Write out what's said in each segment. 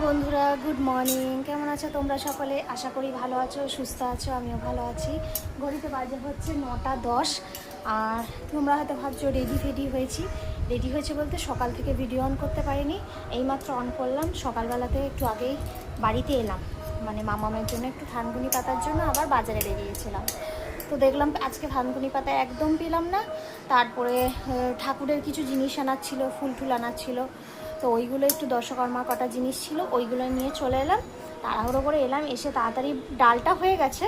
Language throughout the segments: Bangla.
বন্ধুরা গুড মর্নিং কেমন আছো তোমরা সকলে? আশা করি ভালো আছো, সুস্থ আছো, আমিও ভালো আছি। ঘড়িতে বাজে হচ্ছে নটা দশ, আর তোমরা হয়তো ভাবছ রেডি ফেডি হয়েছি। রেডি হয়েছে বলতে সকাল থেকে ভিডিও অন করতে পারিনি, এইমাত্র অন করলাম। সকালবেলাতে একটু আগেই বাড়িতে এলাম। মানে মামামের জন্য একটু থানকুনি পাতার জন্য আবার বাজারে বেরিয়েছিলাম। তো দেখলাম আজকে থানকুনি পাতা একদম পেলাম না। তারপরে ঠাকুরের কিছু জিনিস আনার ছিল, ফুল টুল আনার ছিল। তো ওইগুলো একটু দশকর্মা কটা জিনিস ছিল, ওইগুলো নিয়ে চলে এলাম। তাড়াহুড়ো করে এলাম, এসে তাড়াতাড়ি ডালটা হয়ে গেছে,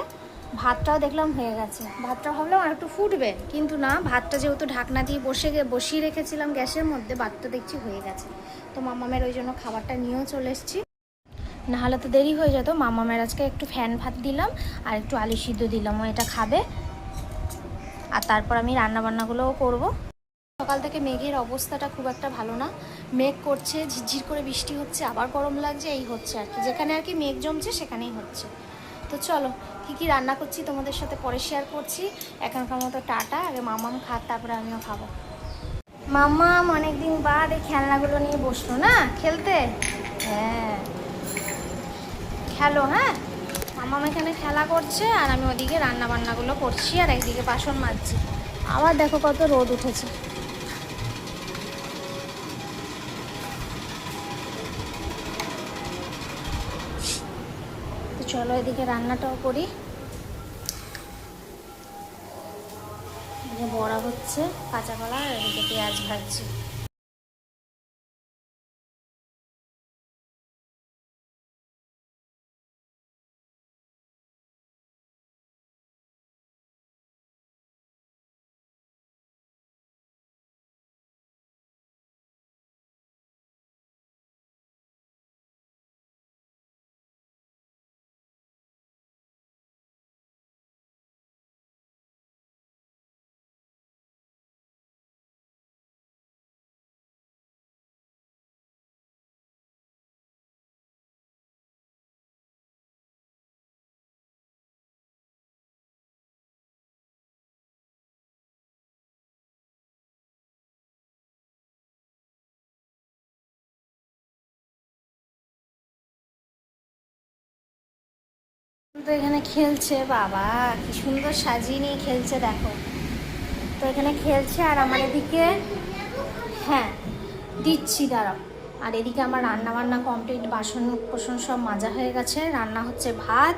ভাতটাও দেখলাম হয়ে গেছে। ভাতটা ভাবলাম আর একটু ফুটবে, কিন্তু না, ভাতটা যেহেতু ঢাকনা দিয়ে বসে গে বসিয়ে রেখেছিলাম গ্যাসের মধ্যে, ভাতটা দেখছি হয়ে গেছে। তো মামামের ওই জন্য খাবারটা নিয়েও চলে এসেছি। নাহলে তো দেরি হয়ে যেত, মামামের আজকে একটু ফ্যান ভাত দিলাম আর একটু আলু সিদ্ধ দিলাম, ও এটা খাবে। আর তারপর আমি রান্নাবান্নাগুলোও করব। সকাল থেকে মেঘের অবস্থাটা খুব একটা ভালো না। মেঘ করছে, ঝিরঝির করে বৃষ্টি হচ্ছে, আবার গরম লাগছে, এই হচ্ছে আর কি। যেখানে আর কি মেঘ জমছে, সেখানেই হচ্ছে। তো চলো, কী কী রান্না করছি তোমাদের সাথে পরে শেয়ার করছি। এখনকার মতো টাটা, আগে মামাম খাত তারপরে আমিও খাব। মামাম অনেকদিন বাদ এই খেলনাগুলো নিয়ে বসল না, খেলতে? হ্যাঁ। খেলো হ্যাঁ? মামাম এখানে খেলা করছে, আর আমি ওদিকে রান্না বান্নাগুলো করছি, আর একদিকে বাসন মাজছি। আবার দেখো কত রোদ উঠেছে। চলো এদিকে রান্নাটাও করি। বড়া হচ্ছে কাঁচা কলা আর এদিকে পেঁয়াজ ভাজছি। তো এখানে খেলছে, বাবা, কি সুন্দর সাজিয়ে নিয়ে খেলছে, দেখো। তো এখানে খেলছে আর আমার এদিকে হ্যাঁ দিচ্ছি, দাঁড়াও। আর এদিকে আমার রান্না বান্না কমপ্লিট বাসন কোসন সব মাজা হয়ে গেছে। রান্না হচ্ছে ভাত,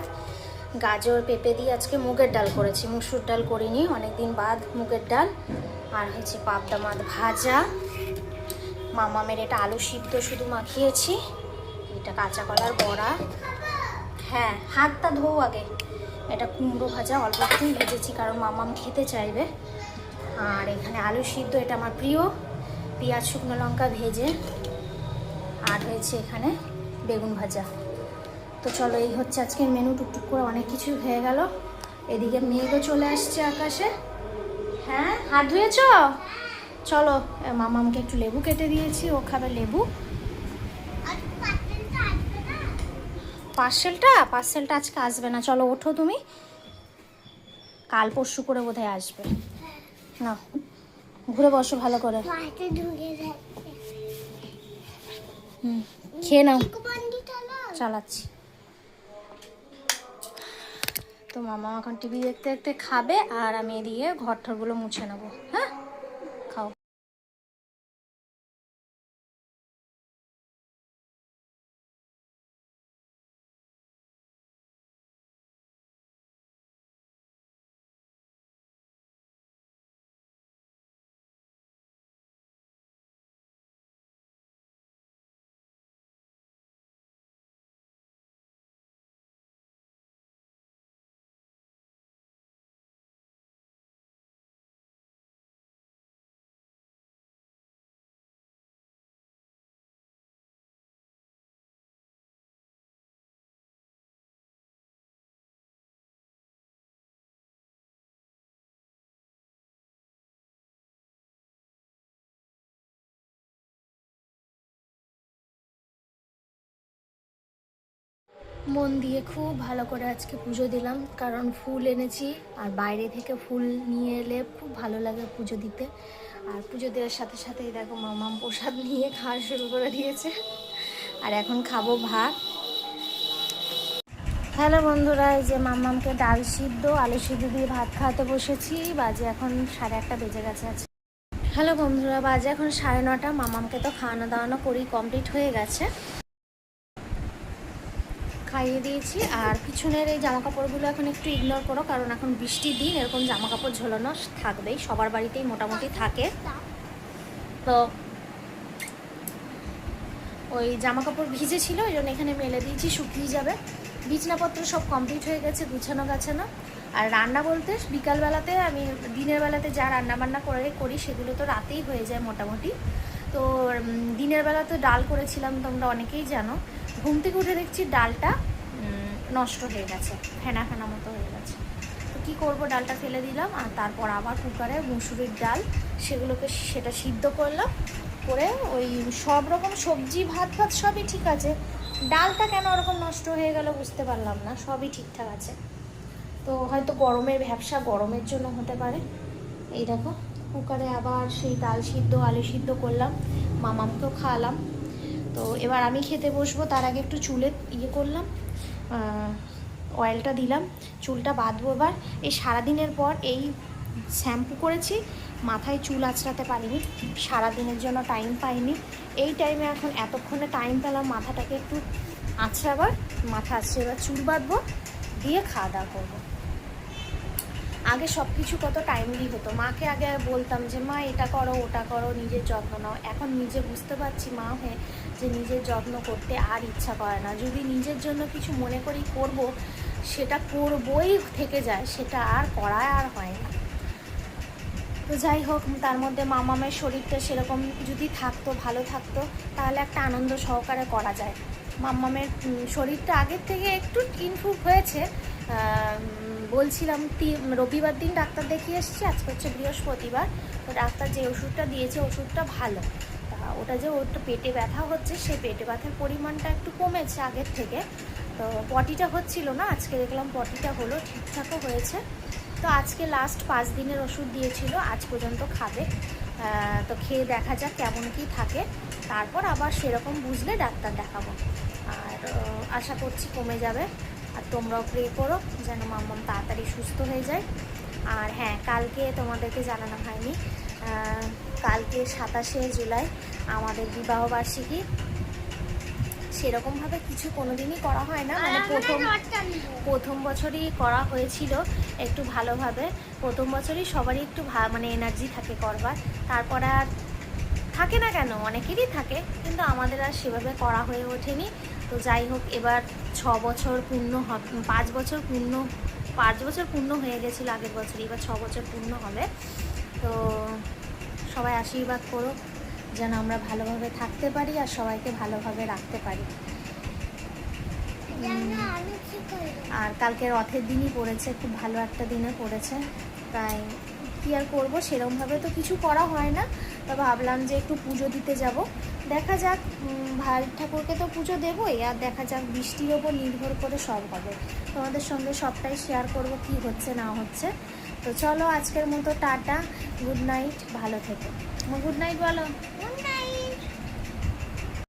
গাজর, পেঁপে দিয়ে আজকে মুগের ডাল করেছি। মুসুর ডাল করিনি, অনেকদিন বাদ মুগের ডাল। আর হচ্ছে পাবদা মাছ ভাজা। মামামের এটা আলু সিদ্ধ শুধু মাখিয়েছি, এটা কাঁচা কলার বড়া। হ্যাঁ হাতটা ধোও আগে। এটা কুমড়ো ভাজা অল্প একটুই ভেজেছি, কারণ মামাম খেতে চাইবে। আর এখানে আলু সিদ্ধ, এটা আমার প্রিয়। পেঁয়াজ, শুকনো লঙ্কা ভেজে, আর হয়েছে এখানে বেগুন ভাজা। তো চলো, এই হচ্ছে আজকের মেনু টুকটুক করে অনেক কিছু হয়ে গেল। এদিকে মেঘও চলে আসছে আকাশে। হ্যাঁ হাত ধুয়েছ? চলো মামামকে একটু লেবু কেটে দিয়েছি, ও খাবে লেবু। পার্সেলটা? পার্সেলটা আজকে আসবে না। চলো, ওঠো তুমি। কাল পরশু করে বোধহয় আসবে। না, ঘুরে বসো ভালো করে। হুম, খেয়ে নাও। চালাচ্ছি। তো মামা এখন টিভি দেখতে দেখতে খাবে, আর আমি এদিকে ঘর ঠরগুলো মুছে নেব। হ্যাঁ? মন দিয়ে খুব ভালো করে আজকে পুজো দিলাম, কারণ ফুল এনেছি আর বাইরে থেকে ফুল নিয়ে এলে খুব ভালো লাগে পুজো দিতে। আর পুজো দেওয়ার সাথে সাথেই দেখো মামাম প্রসাদ নিয়ে খাওয়া শুরু করে দিয়েছে। আর এখন খাব ভাত। হ্যালো বন্ধুরা, এই যে মাম্মামকে ডাল সিদ্ধ, আলু সিদ্ধ দিয়ে ভাত খাওয়াতে বসেছি। বাজে এখন সাড়ে একটা বেজে গেছে আছে হ্যালো বন্ধুরা, বাজে এখন সাড়ে নটা। মামামকে তো খাওয়ানো দাওয়ানো করি কমপ্লিট হয়ে গেছে। খাইয়ে দিয়েছি। আর পিছনের এই জামা কাপড়গুলো এখন একটু ইগনোর করো, কারণ এখন বৃষ্টির দিন, এরকম জামা কাপড় ঝোলানো থাকবেই, সবার বাড়িতেই মোটামুটি থাকে। তো ওই জামা কাপড় ভিজে ছিল ওই জন্য এখানে মেলে দিয়েছি, শুকিয়ে যাবে। বিছনাপত্র সব কমপ্লিট হয়ে গেছে, গুছানো গাছানো। আর রান্না বলতে, বিকালবেলাতে আমি দিনের বেলাতে যা রান্না বান্না করে করি, সেগুলো তো রাতেই হয়ে যায় মোটামুটি। তো দিনের বেলা তো ডাল করেছিলাম, তোমরা অনেকেই জানো। ঘুম থেকে উঠে দেখছি ডালটা নষ্ট হয়ে গেছে ফেনা ফেনা মতো হয়ে গেছে। তো কী করব? ডালটা ফেলে দিলাম, আর তারপর আবার কুকারে মুসুরির ডাল, সেগুলোকে সেটা সিদ্ধ করলাম, করে ওই সব রকম সবজি, ভাত ভাত সবই ঠিক আছে। ডালটা কেন ওরকম নষ্ট হয়ে গেল বুঝতে পারলাম না, সবই ঠিকঠাক আছে। তো হয়তো গরমের ব্যবসা গরমের জন্য হতে পারে। এই দেখো, কুকারে আবার সেই ডাল সিদ্ধ, আলু সিদ্ধ করলাম, মামামকেও খাওয়ালাম। তো এবার আমি খেতে বসবো, তার আগে একটু চুলে ইয়ে করলাম অয়েলটা দিলাম, চুলটা বাঁধবো এবার। এই সারাদিনের পর এই শ্যাম্পু করেছি, মাথায় চুল আঁচড়াতে পারিনি, সারাদিনের জন্য টাইম পাইনি। এই টাইমে এখন এতক্ষণে টাইম পেলাম মাথাটাকে একটু আঁচড়াবার, মাথা আঁচড়ে এবার চুল বাঁধবো, দিয়ে খাওয়া দাওয়া করব। আগে সব কিছু কত টাইমলি হতো। মাকে আগে বলতাম যে, মা, এটা করো, ওটা করো, নিজের যত্ন নাও। এখন নিজে বুঝতে পারছি, মা হয়ে যে নিজের যত্ন করতে আর ইচ্ছা করে না। যদি নিজের জন্য কিছু মনে করি করব সেটা করবই থেকে যায় সেটা আর করা আর হয় না। তো যাই হোক তার মধ্যে মামামের শরীরটা সেরকম যদি থাকতো ভালো থাকতো তাহলে একটা আনন্দ সহকারে করা যায়। মাম্মামের উম, শরীরটা আগের থেকে একটু ইমপ্রুভ হয়েছে। বলছিলাম রবিবার দিন ডাক্তার দেখিয়ে এসেছি আজকে হচ্ছে বৃহস্পতিবার। তো ডাক্তার যে ওষুধটা দিয়েছে ওষুধটা ভালো। ওটা যে ওটা পেটে ব্যথা হচ্ছে, সেই পেটে ব্যথার পরিমাণটা একটু কমেছে আগের থেকে। তো পটিটা হচ্ছিল না, আজকে দেখলাম পটিটা হলো, ঠিকঠাকও হয়েছে। তো আজকে লাস্ট পাঁচ দিনের ওষুধ দিয়েছিল, আজ পর্যন্ত খাবে। তো খেয়ে দেখা যাক কেমন কি থাকে। তারপর আবার সেরকম বুঝলে ডাক্তার দেখাবো। আর আশা করছি কমে যাবে। আর তোমরাও প্রে করো যেন মাম্মাম তাড়াতাড়ি সুস্থ হয়ে যায়। আর হ্যাঁ কালকে তোমাদেরকে জানানো হয়নি কালকে সাতাশে জুলাই আমাদের বিবাহবার্ষিকী। সেরকমভাবে কিছু কোনোদিনই করা হয় না মানে প্রথম প্রথম বছরই করা হয়েছিল একটু ভালোভাবে। প্রথম বছরই সবারই একটু মানে এনার্জি থাকে করবার। তারপর আর থাকে না কেন? অনেকেরই থাকে কিন্তু আমাদের আর সেভাবে করা হয়ে ওঠেনি। তো যাই হোক এবার ছ বছর পূর্ণ হবে পাঁচ বছর পূর্ণ পাঁচ বছর পূর্ণ হয়ে গেছিল আগের বছর এবার ছ বছর পূর্ণ হবে। তো সবাই আশীর্বাদ করো যেন আমরা ভালোভাবে থাকতে পারি আর সবাইকে ভালোভাবে রাখতে পারি। আর কালকে রথের দিনই পড়েছে খুব ভালো একটা দিনে পড়েছে। তাই কী আর করব সেরমভাবে তো কিছু করা হয় না। তো ভাবলাম যে একটু পুজো দিতে যাব। দেখা যাক ভাই ঠাকুরকে তো পুজো দেবোই আর দেখা যাক বৃষ্টির ওপর নির্ভর করে সব হবে। তোমাদের সঙ্গে সবটাই শেয়ার করব কি হচ্ছে না হচ্ছে। তো চলো আজকের মতো টাটা গুড নাইট ভালো থেকো। গুড নাইট বলো।